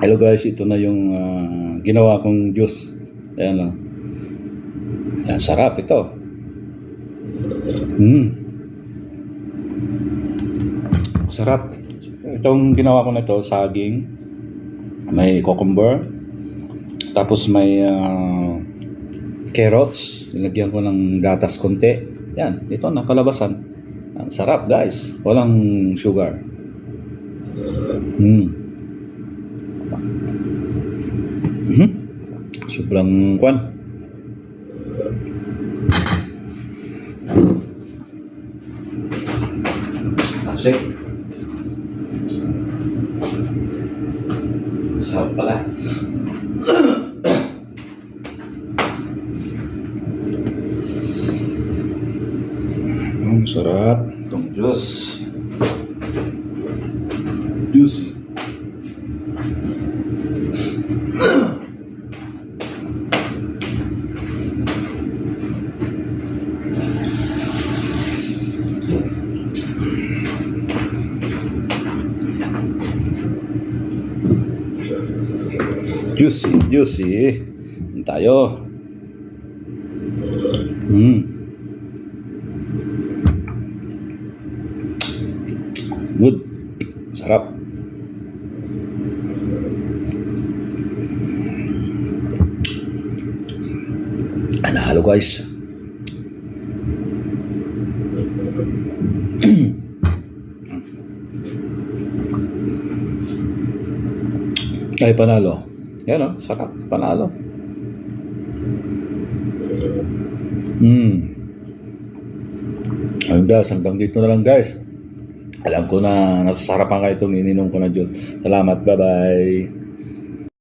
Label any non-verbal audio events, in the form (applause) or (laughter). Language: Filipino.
Hello guys, ito na yung ah, ginawa kong juice. Ayan o. Yan, sarap ito. Mm. Sarap. Itong ginawa ko na ito, saging. May cucumber. Tapos may ah, carrots. Nilagyan ko ng gatas konti. Yan, ito na kalabasan. Ang sarap guys. Walang sugar. Mm. Mhm. Sobrang kwan. Asik. Sarap pala. Ang sarap. Itong juice. Juicy. Juicy, juicy. Tayo. Mm. Good. Sarap. Analo guys. (clears throat) Ay, panalo. Yan o, sarap. Panalo. Hmm. Ayun guys, hanggang dito na lang guys. Alam ko na nasasarapan kayo itong ininom ko na juice. Salamat, bye-bye.